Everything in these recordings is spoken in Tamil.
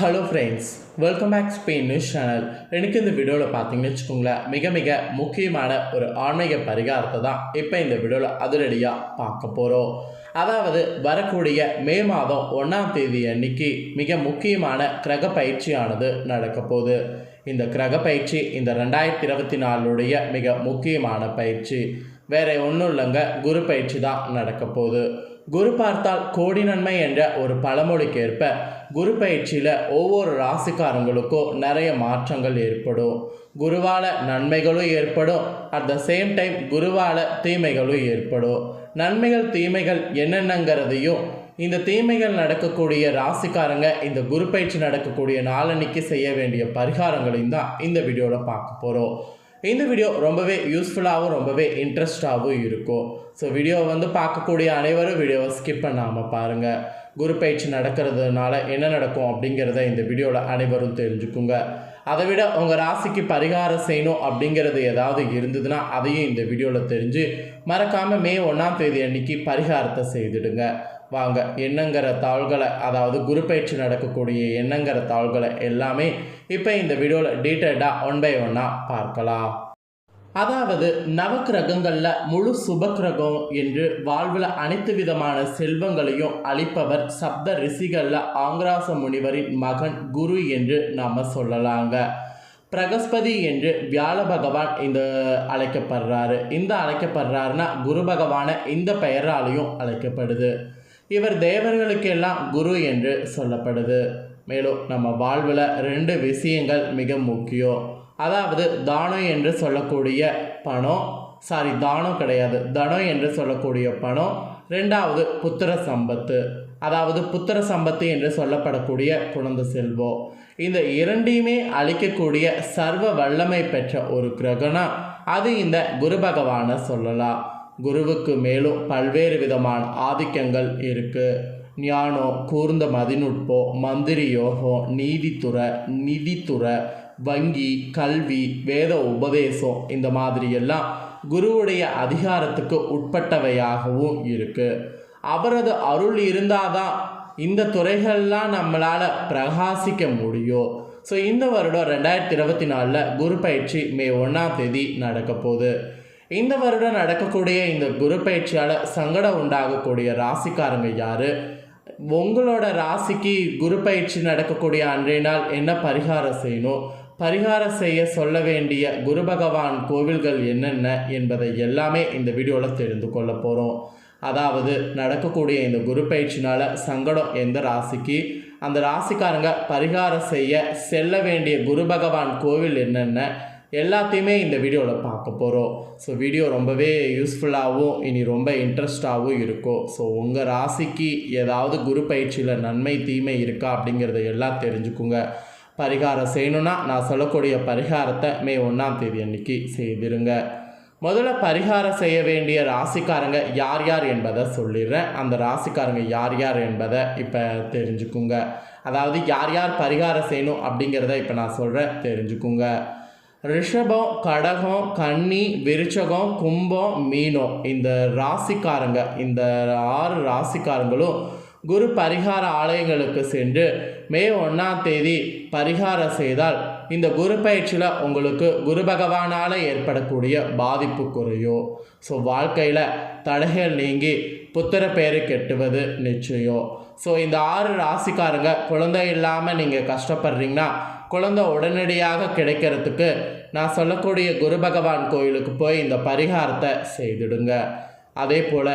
Hello friends welcome back Spain news channel எனக்கு இந்த வீடியோவில் பார்த்தீங்கன்னு வச்சுக்கோங்களேன் மிக மிக முக்கியமான ஒரு ஆன்மீக பரிகாரத்தை தான் இப்போ இந்த வீடியோவில் அதிரடியாக பார்க்க போகிறோம் அதாவது வரக்கூடிய மே மாதம் ஒன்றாம் தேதி அன்னைக்கு மிக முக்கியமான கிரக பயிற்சியானது நடக்க போகுது. இந்த கிரக பயிற்சி இந்த ரெண்டாயிரத்தி இருபத்தி நாலுடைய மிக முக்கியமான பயிற்சி. வேற ஒன்றும் இல்லைங்க குரு பயிற்சி தான் நடக்க போகுது. குரு பார்த்தால் கோடி நன்மை என்ற ஒரு பழமொழிக்கு ஏற்ப குரு பயிற்சியில் ஒவ்வொரு ராசிக்காரங்களுக்கும் நிறைய மாற்றங்கள் ஏற்படும். குருவால நன்மைகளும் ஏற்படும். அட் த சேம் டைம் குருவால தீமைகளும் ஏற்படும். நன்மைகள் தீமைகள் என்னென்னங்கிறதையும் இந்த தீமைகள் நடக்கக்கூடிய ராசிக்காரங்க இந்த குரு பயிற்சி நடக்கக்கூடிய நாளன்னைக்கு செய்ய வேண்டிய பரிகாரங்களையும் தான் இந்த வீடியோவில் பார்க்க போகிறோம் இந்த வீடியோ ரொம்பவே யூஸ்ஃபுல்லாகவும் ரொம்பவே இன்ட்ரெஸ்டாகவும் இருக்கும். ஸோ வீடியோவை வந்து பார்க்கக்கூடிய அனைவரும் வீடியோவை ஸ்கிப் பண்ணாமல் பாருங்கள் குரு பயிற்சி நடக்கிறதுனால என்ன நடக்கும் அப்படிங்கிறத இந்த வீடியோவில் அனைவரும் தெரிஞ்சுக்குங்க. அதை விட உங்கள் ராசிக்கு பரிகாரம் செய்யணும் அப்படிங்கிறது ஏதாவது இருந்ததுன்னா அதையும் இந்த வீடியோவில் தெரிஞ்சு மறக்காமல் மே ஒன்றாம் தேதி அன்னைக்கு பரிகாரத்தை செய்துடுங்க. வாங்க. எண்ணங்கிற தாள்களை அதாவது குரு பயிற்சி நடக்கக்கூடிய எண்ணங்கிற தாள்களை எல்லாமே இப்போ இந்த வீடியோவில் டீட்டெயில்டாக ஒன் பை ஒன்னாக பார்க்கலாம். அதாவது நவக்கிரகங்களில் முழு சுபக்கிரகம் என்று வாழ்வில் அனைத்து விதமான செல்வங்களையும் அளிப்பவர் சப்த ரிஷிகளில் ஆங்கிராச முனிவரின் மகன் குரு என்று நாம் சொல்லலாங்க. பிரகஸ்பதி என்று வியாழ பகவான் இந்த அழைக்கப்படுறாரு. இந்த அழைக்கப்படுறாருன்னா குரு பகவானை இந்த பெயராலையும் அழைக்கப்படுது. இவர் தேவர்களுக்கெல்லாம் குரு என்று சொல்லப்படுது. மேலும் நம்ம வாழ்வில் ரெண்டு விஷயங்கள் மிக முக்கியம். அதாவது தானம் என்று சொல்லக்கூடிய பணம் சாரி தானம் கிடையாது. தனம் என்று சொல்லக்கூடிய பணம். ரெண்டாவது புத்திர சம்பத்து. அதாவது புத்திர சம்பத்து என்று சொல்லப்படக்கூடிய குழந்த செல்வம். இந்த இரண்டையுமே அளிக்கக்கூடிய சர்வ வல்லமை பெற்ற ஒரு கிரகணம் அது இந்த குரு பகவானை சொல்லலாம். குருவுக்கு மேலும் பல்வேறு விதமான ஆதிக்கங்கள் இருக்குது ஞானம் கூர்ந்த மதிநுட்பம் மந்திரியோகம் நீதித்துறை நிதித்துறை வங்கி கல்வி வேத உபதேசம் இந்த மாதிரியெல்லாம் குருவுடைய அதிகாரத்துக்கு உட்பட்டவையாகவும் இருக்குது அவரது அருள் இருந்தாதான் இந்த துறைகள்லாம் நம்மளால் பிரகாசிக்க முடியும். ஸோ இந்த வருடம் ரெண்டாயிரத்தி இருபத்தி நாலில் குரு பயிற்சி மே ஒன்றாம் தேதி நடக்க போகுது இந்த வருடம் நடக்கக்கூடிய இந்த குரு பயிற்சியால் சங்கடம் உண்டாகக்கூடிய ராசிக்காரங்க யார்? உங்களோட ராசிக்கு குரு பயிற்சி நடக்கக்கூடிய அன்றைய நாள் என்ன பரிகாரம் செய்யணும்? பரிகாரம் செய்ய சொல்ல வேண்டிய குரு பகவான் கோவில்கள் என்னென்ன என்பதை எல்லாமே இந்த வீடியோவில் தெரிந்து கொள்ள போகிறோம் அதாவது நடக்கக்கூடிய இந்த குரு பயிற்சினால் சங்கடம் எந்த ராசிக்கு? அந்த ராசிக்காரங்க பரிகாரம் செய்ய செல்ல வேண்டிய குரு பகவான் கோவில் என்னென்ன? எல்லாத்தையுமே இந்த வீடியோவில் பார்க்க போகிறோம் ஸோ வீடியோ ரொம்பவே யூஸ்ஃபுல்லாகவும் இனி ரொம்ப இன்ட்ரெஸ்டாகவும் இருக்கும். ஸோ உங்கள் ராசிக்கு ஏதாவது குரு பயிற்சியில் நன்மை தீமை இருக்கா அப்படிங்கிறத எல்லாம் தெரிஞ்சுக்குங்க. பரிகாரம் செய்யணுன்னா நான் சொல்லக்கூடிய பரிகாரத்தை மே ஒன்றாம் தேதி அன்னைக்கு செய்திருங்க. முதல்ல பரிகாரம் செய்ய வேண்டிய ராசிக்காரங்க யார் யார் என்பதை சொல்லிடுறேன். அந்த ராசிக்காரங்க யார் யார் என்பதை இப்போ தெரிஞ்சுக்குங்க. அதாவது யார் யார் பரிகாரம் செய்யணும் அப்படிங்கிறத இப்போ நான் சொல்கிறேன் தெரிஞ்சுக்குங்க. ரிஷபம் கடகம் கன்னி விருச்சகம் கும்பம் மீனம். இந்த ராசிக்காரங்க இந்த ஆறு ராசிக்காரங்களும் குரு பரிகார ஆலயங்களுக்கு சென்று மே ஒன்றாம் தேதி பரிகாரம் செய்தால் இந்த குரு பயிற்சியில் உங்களுக்கு குரு பகவானால் ஏற்படக்கூடிய பாதிப்பு குறையும் ஸோ வாழ்க்கையில் தடைகள் நீங்கி புத்திர பேரை கெட்டுவது நிச்சயம் ஸோ இந்த ஆறு ராசிக்காரங்க குழந்தை இல்லாமல் நீங்கள் கஷ்டப்படுறீங்கன்னா குழந்தை உடனடியாக கிடைக்கிறதுக்கு நான் சொல்லக்கூடிய குரு பகவான் கோயிலுக்கு போய் இந்த பரிகாரத்தை செய்துடுங்க. அதே போல்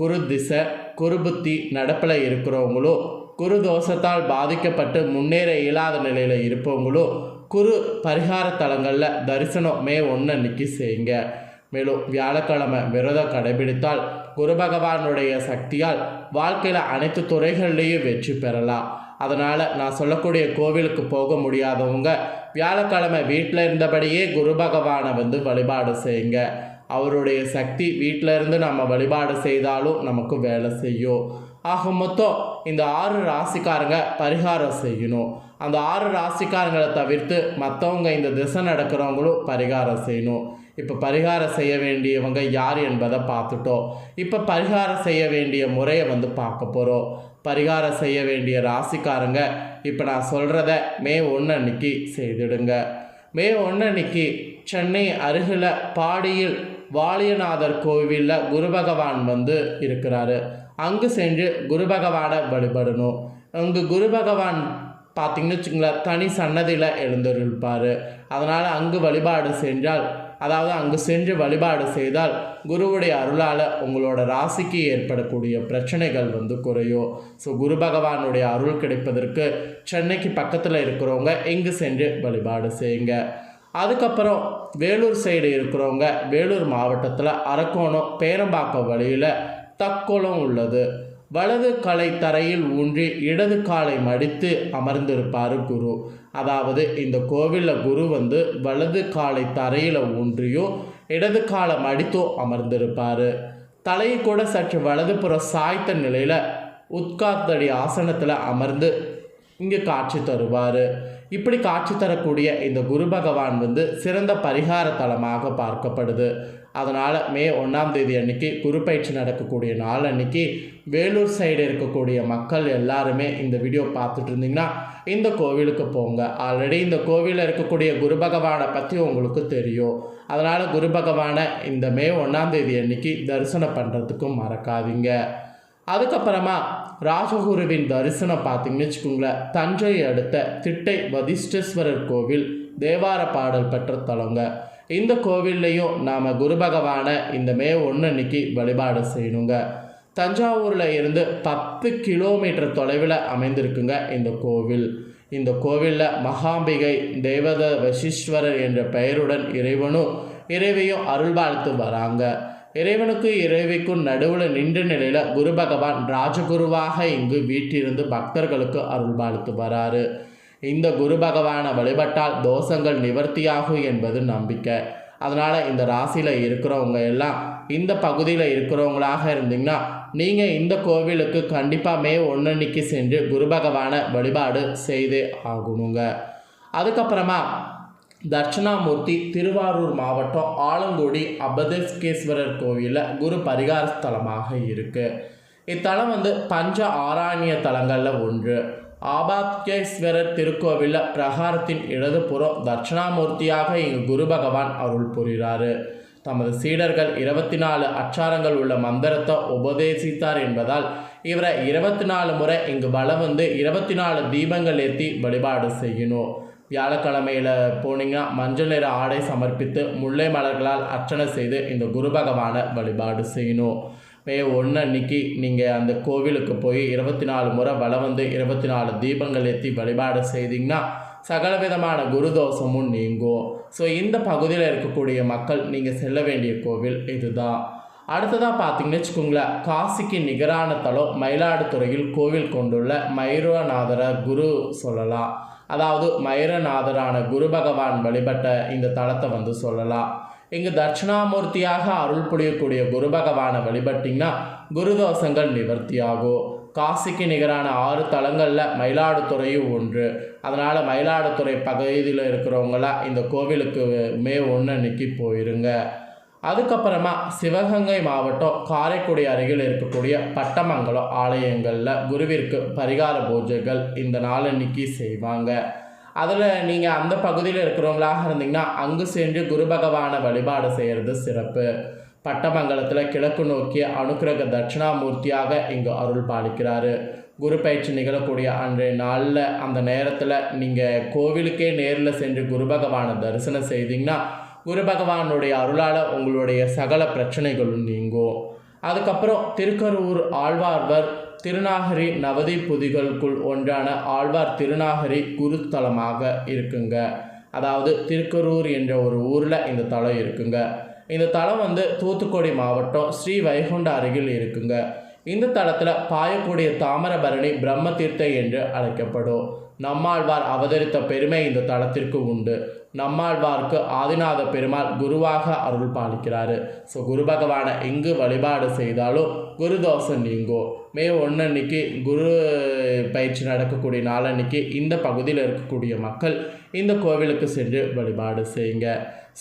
குரு திசை குரு புத்தி நடப்பில் இருக்கிறவங்களும் குரு தோஷத்தால் பாதிக்கப்பட்டு முன்னேற இயலாத நிலையில் இருப்பவங்களும் குரு பரிகார தலங்களில் தரிசனம் மே ஒன்று அன்னைக்கு செய்யுங்க. மேலும் வியாழக்கிழமை விரதம் கடைபிடித்தால் குரு பகவானுடைய சக்தியால் வாழ்க்கையில் அனைத்து துறைகள்லேயும் வெற்றி பெறலாம். அதனால் நான் சொல்லக்கூடிய கோவிலுக்கு போக முடியாதவங்க வியாழக்கிழமை வீட்டில் இருந்தபடியே குரு பகவானை வந்து வழிபாடு செய்யுங்க. அவருடைய சக்தி வீட்டில் இருந்து நம்ம வழிபாடு செய்தாலும் நமக்கு வேலை செய்யும். ஆக மொத்தம் இந்த ஆறு ராசிக்காரங்க பரிகாரம் செய்யணும். அந்த ஆறு ராசிக்காரங்களை தவிர்த்து மற்றவங்க இந்த திசை நடக்கிறவங்களும் பரிகாரம் செய்யணும். இப்போ பரிகாரம் செய்ய வேண்டியவங்க யார் என்பதை பார்த்துட்டோம். இப்போ பரிகாரம் செய்ய வேண்டிய முறையை வந்து பார்க்க போகிறோம் பரிகாரம் செய்ய வேண்டிய ராசிக்காரங்க இப்போ நான் சொல்கிறத மே ஒன்று அன்னைக்கு செய்திடுங்க. மே ஒன்று அன்னைக்கு சென்னை அருகில் பாடியில் வாலியநாதர் கோவிலில் குரு பகவான் வந்து இருக்கிறாரு. அங்கு சென்று குரு பகவானை வழிபடணும். அங்கு குரு பகவான் பார்த்தீங்கன்னு வச்சுங்களேன் தனி சன்னதியில் எழுந்திருப்பார். அதனால் அங்கு வழிபாடு சென்றால் அதாவது அங்கு சென்று வழிபாடு செய்தால் குருவுடைய அருளால் உங்களோட ராசிக்கு ஏற்படக்கூடிய பிரச்சனைகள் வந்து குறையும். ஸோ குரு பகவானுடைய அருள் கிடைப்பதற்கு சென்னைக்கு பக்கத்தில் இருக்கிறவங்க இங்கு சென்று வழிபாடு செய்யுங்க. அதுக்கப்புறம் வேலூர் சைடு இருக்கிறவங்க வேலூர் மாவட்டத்தில் அரக்கோணம் பேரம்பாக்கம் வழியில் தக்கோலம் உள்ளது. வலது காலை தரையில் ஊன்றி இடது காலை மடித்து அமர்ந்திருப்பார் குரு. அதாவது இந்த கோவிலில் குரு வந்து வலது காலை தரையில் ஊன்றியோ இடது காலை மடித்தோ அமர்ந்திருப்பார். தலையை கூட சற்று வலதுபுறம் சாய்த்த நிலையில் உத்காத்தடி ஆசனத்தில் அமர்ந்து இங்கே காட்சி தருவார். இப்படி காட்சி தரக்கூடிய இந்த குரு பகவான் வந்து சிறந்த பரிகார தலமாக பார்க்கப்படுது. அதனால் மே ஒன்றாம் தேதி அன்னைக்கு குரு பயிற்சி நடக்கக்கூடிய நாள் அன்னைக்கு வேலூர் சைடு இருக்கக்கூடிய மக்கள் எல்லாருமே இந்த வீடியோ பார்த்துட்டு இருந்தீங்கன்னா இந்த கோவிலுக்கு போங்க. ஆல்ரெடி இந்த கோவிலில் இருக்கக்கூடிய குரு பகவானை பற்றி உங்களுக்கு தெரியும். அதனால் குரு பகவானை இந்த மே ஒன்றாம் தேதி அன்னைக்கு தரிசனம் பண்ணுறதுக்கும் மறக்காதீங்க. அதுக்கப்புறமா ராஜகுருவின் தரிசனம் பார்த்தீங்கன்னு வச்சுக்கோங்களேன். தஞ்சை அடுத்த திட்டை வதிஷ்டேஸ்வரர் கோவில் தேவார பாடல் பெற்ற தலங்க. இந்த கோவில்லையும் நாம் குரு பகவானை இந்த மே ஒன்று அன்னைக்கு வழிபாடு செய்யணுங்க. தஞ்சாவூரில் இருந்து பத்து கிலோமீட்டர் தொலைவில் அமைந்திருக்குங்க இந்த கோவில். இந்த கோவிலில் மகாம்பிகை தேவத வசீஸ்வரர் என்ற பெயருடன் இறைவனும் இறைவையும் அருள்பாலித்து வராங்க. இறைவனுக்கும் இறைவிக்கும் நடுவில் நின்ற நிலையில் குரு பகவான் ராஜகுருவாக இங்கு வீட்டிலிருந்து பக்தர்களுக்கு அருள்பாலித்து வராரு. இந்த குரு பகவானை வழிபட்டால் தோஷங்கள் நிவர்த்தியாகும் என்பது நம்பிக்கை. அதனால் இந்த ராசியில் இருக்கிறவங்க எல்லாம் இந்த பகுதியில் இருக்கிறவங்களாக இருந்தீங்கன்னா நீங்கள் இந்த கோவிலுக்கு கண்டிப்பாக மே ஒன்னன்னைக்கு சென்று குரு பகவானை வழிபாடு செய்தே ஆகணுங்க. அதுக்கப்புறமா தட்சிணாமூர்த்தி திருவாரூர் மாவட்டம் ஆலங்குடி அபதஸ்கேஸ்வரர் கோவிலில் குரு பரிகார ஸ்தலமாக இருக்குது இத்தலம் வந்து பஞ்ச ஆராணிய தலங்களில் ஒன்று. ஆபாத்கேஸ்வரர் திருக்கோவிலில் பிரகாரத்தின் இடதுபுறம் தட்சிணாமூர்த்தியாக இங்கு குரு பகவான் அருள் புரிகிறாரு. தமது சீடர்கள் இருபத்தி நாலு அச்சாரங்கள் உள்ள மந்திரத்தை உபதேசித்தார் என்பதால் இவரை இருபத்தி நாலு முறை இங்கு வலம் வந்து இருபத்தி நாலு தீபங்கள் ஏற்றி வழிபாடு செய்யணும். வியாழக்கிழமையில் போனீங்கன்னா மஞ்சள் நிற ஆடை சமர்ப்பித்து முல்லை மலர்களால் அர்ச்சனை செய்து இந்த குரு பகவானை வழிபாடு செய்யணும். மே ஒன்று அன்னைக்கு நீங்கள் அந்த கோவிலுக்கு போய் இருபத்தி நாலு முறை வளம் வந்து இருபத்தி நாலு தீபங்கள் ஏற்றி வழிபாடு செய்தீங்கன்னா சகல விதமான குருதோஷமும் நீங்கும். ஸோ இந்த பகுதியில் இருக்கக்கூடிய மக்கள் நீங்கள் செல்ல வேண்டிய கோவில் இதுதான். அடுத்ததாக பார்த்தீங்கன்னு வச்சுக்கோங்களேன் காசிக்கு நிகரான தலம் மயிலாடுதுறையில் கோவில் கொண்டுள்ள மயூரநாதர குரு சொல்லலாம். அதாவது மைரநாதரான குரு பகவான் வழிபட்ட இந்த தலத்தை வந்து சொல்லலாம். இங்கு தட்சிணாமூர்த்தியாக அருள் புரியக்கூடிய குரு பகவானை வழிபட்டிங்கன்னா குருதோஷங்கள் நிவர்த்தியாகும். காசிக்கு நிகரான ஆறு தலங்களில் மயிலாடுதுறையும் ஒன்று. அதனால் மயிலாடுதுறை பகுதியில் இருக்கிறவங்களாம் இந்த கோவிலுக்கு மே ஒன்று அன்னைக்கு போயிருங்க. அதுக்கப்புறமா சிவகங்கை மாவட்டம் காரைக்குடி அருகில் இருக்கக்கூடிய பட்டமங்கலம் ஆலயங்களில் குருவிற்கு பரிகார பூஜைகள் இந்த நாளன்னைக்கு செய்வாங்க. அதில் நீங்கள் அந்த பகுதியில் இருக்கிறவங்களாக இருந்தீங்கன்னா அங்கு சென்று குரு பகவானை வழிபாடு செய்கிறது சிறப்பு. பட்டமங்கலத்தில் கிழக்கு நோக்கிய அனுக்கிரக தட்சிணாமூர்த்தியாக இங்கு அருள் பாலிக்கிறாரு. குரு பயிற்சி நிகழக்கூடிய அன்றைய நாளில் அந்த நேரத்தில் நீங்கள் கோவிலுக்கே நேரில் சென்று குரு பகவானை தரிசனம் செய்தீங்கன்னா குரு பகவானுடைய அருளால் உங்களுடைய சகல பிரச்சனைகளும் நீங்கும் அதுக்கப்புறம் திருக்கரூர் ஆழ்வார்வர் திருநாகரி நவதி புதிகளுக்குள் ஒன்றான ஆழ்வார் திருநாகரி குருத்தலமாக இருக்குங்க. அதாவது திருக்கரூர் என்ற ஒரு ஊரில் இந்த தலம் இருக்குங்க. இந்த தலம் வந்து தூத்துக்குடி மாவட்டம் ஸ்ரீ வைகுண்ட அருகில் இருக்குங்க. இந்த தலத்தில் பாயக்கூடிய தாமிரபரணி பிரம்ம தீர்த்தை என்று அழைக்கப்படும். நம்மாழ்வார் அவதரித்த பெருமை இந்த தலத்திற்கு உண்டு. நம்மாழ்வார்க்கு ஆதிநாத பெருமாள் குருவாக அருள் பாலிக்கிறாரு. ஸோ குரு பகவானை எங்கு வழிபாடு செய்தாலும் குரு தோஷம் நீங்கும் மே ஒன்று அன்னைக்கு குரு பயிற்சி நடக்கக்கூடிய நாளன்னைக்கு இந்த பகுதியில் இருக்கக்கூடிய மக்கள் இந்த கோவிலுக்கு சென்று வழிபாடு செய்யுங்க.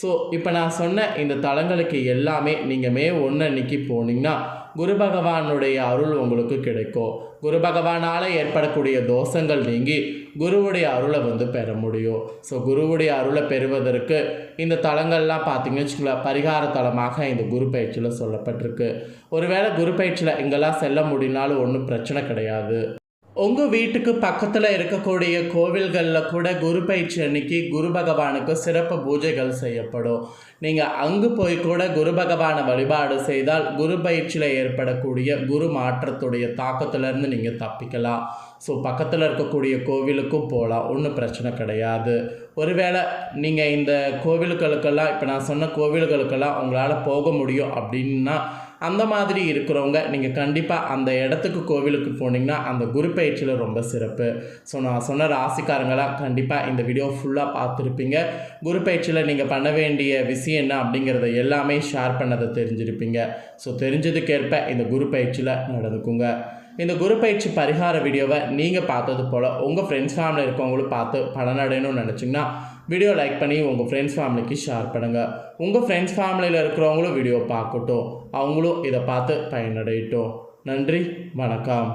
ஸோ இப்போ நான் சொன்ன இந்த தலங்களுக்கு எல்லாமே நீங்கள் மே ஒன்று அன்னைக்கு போனீங்கன்னா குரு பகவானுடைய அருள் உங்களுக்கு கிடைக்கும். குரு பகவானால் ஏற்படக்கூடிய தோஷங்கள் நீங்கி குருவுடைய அருளை வந்து பெற முடியும். ஸோ குருவுடைய அருளை பெறுவதற்கு இந்த தலங்கள்லாம் பார்த்தீங்கன்னு வச்சுக்கோங்களேன் பரிகார தலமாக இந்த குரு பயிற்சியில் சொல்லப்பட்டிருக்கு. ஒருவேளை குரு பயிற்சியில் இங்கெல்லாம் செல்ல முடியினாலும் ஒன்றும் பிரச்சனை கிடையாது. உங்கள் வீட்டுக்கு பக்கத்தில் இருக்கக்கூடிய கோவில்களில் கூட குரு பயிற்சி அன்னைக்கு குரு பகவானுக்கு சிறப்பு பூஜைகள் செய்யப்படும். நீங்கள் அங்கு போய் கூட குரு பகவானை வழிபாடு செய்தால் குரு பயிற்சியில் ஏற்படக்கூடிய குரு மாற்றத்துடைய தாக்கத்திலேருந்து நீங்கள் தப்பிக்கலாம். ஸோ பக்கத்தில் இருக்கக்கூடிய கோவிலுக்கும் போகலாம் ஒன்றும் பிரச்சனை கிடையாது. ஒருவேளை நீங்கள் இந்த கோவில்களுக்கெல்லாம் இப்போ நான் சொன்ன கோவில்களுக்கெல்லாம் உங்களால் போக முடியும் அப்படின்னா அந்த மாதிரி இருக்கிறவங்க நீங்கள் கண்டிப்பாக அந்த இடத்துக்கு கோவிலுக்கு போனீங்கன்னா அந்த குரு பயிற்சியில் ரொம்ப சிறப்பு. ஸோ நான் சொன்ன ராசிக்காரங்களாம் கண்டிப்பாக இந்த வீடியோ ஃபுல்லாக பார்த்துருப்பீங்க. குரு பயிற்சியில் நீங்கள் பண்ண வேண்டிய விஷயம் என்ன அப்படிங்கிறத எல்லாமே ஷேர் பண்ணதை தெரிஞ்சிருப்பீங்க. ஸோ தெரிஞ்சதுக்கேற்ப இந்த குரு பயிற்சியில் நடந்துக்குங்க. இந்த குரு பயிற்சி பரிகார வீடியோவை நீங்கள் பார்த்தது போல் உங்கள் ஃப்ரெண்ட்ஸ் ஃபேமிலியில் இருக்கவங்களும் பார்த்து பலனடையணும்னு நினச்சிங்கன்னா வீடியோ லைக் பண்ணி உங்கள் ஃப்ரெண்ட்ஸ் ஃபேமிலிக்கு ஷேர் பண்ணுங்கள் உங்கள் ஃப்ரெண்ட்ஸ் ஃபேமிலியில் இருக்கிறவங்களும் வீடியோ பார்க்கட்டும். அவங்களும் இதை பார்த்து பயனடையட்டும். நன்றி வணக்கம்.